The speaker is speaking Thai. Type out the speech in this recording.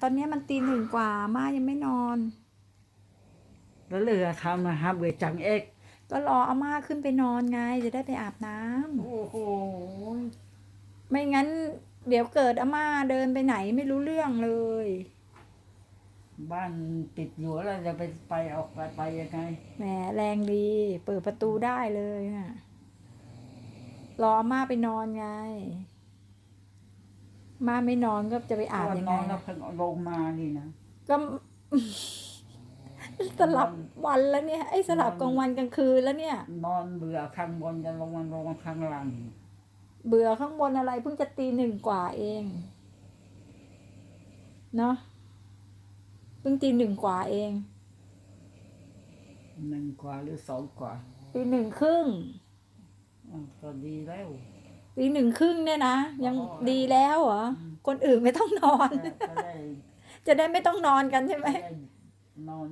ตอนนี้มันตีหนึ่งกว่าอาม่ายังไม่นอน แล้วเหลือทำนะครับเวจังเอกก็รออาม่าขึ้นไปนอนไง จะได้ไปอาบน้ำโอ้โหไม่งั้น เดี๋ยวเกิดอาม่าเดินไปไหนไม่รู้เรื่องเลย บ้านปิดอยู่แล้วจะไปไปออกไปไปยังไงแหมแรงดี เปิดประตูได้เลยน่ะรออาม่าไปนอนไงอา ม่าไม่นอนก็จะไปอาบยังนไงอนแล้วเพิ่งเอาลงมานี่นะก็สลับวันแล้วเนี่ยไอ้สลับกลางวันกลางคืนแล้วเนี่ย นอนเบื่อข้างบนจะลงมาลงมาข้างล่างเบื่อข้างบนอะไรเพิ่งจะตีหนึ่งกว่าเองเนาะเพิ่งตีหนึ่งกว่าเองหนึ่งกว่าหรือสองกว่าตีหนึ่งครึ่งอะก็ดีแล้ว ตีหนึ่งครึ่งเนี่ยนะ ยังอ๋อดีแล้วเหรอ คนอื่นไม่ต้องนอน จะได้จะได้ไม่ต้องนอนกันใช่ไหมจะได้นอน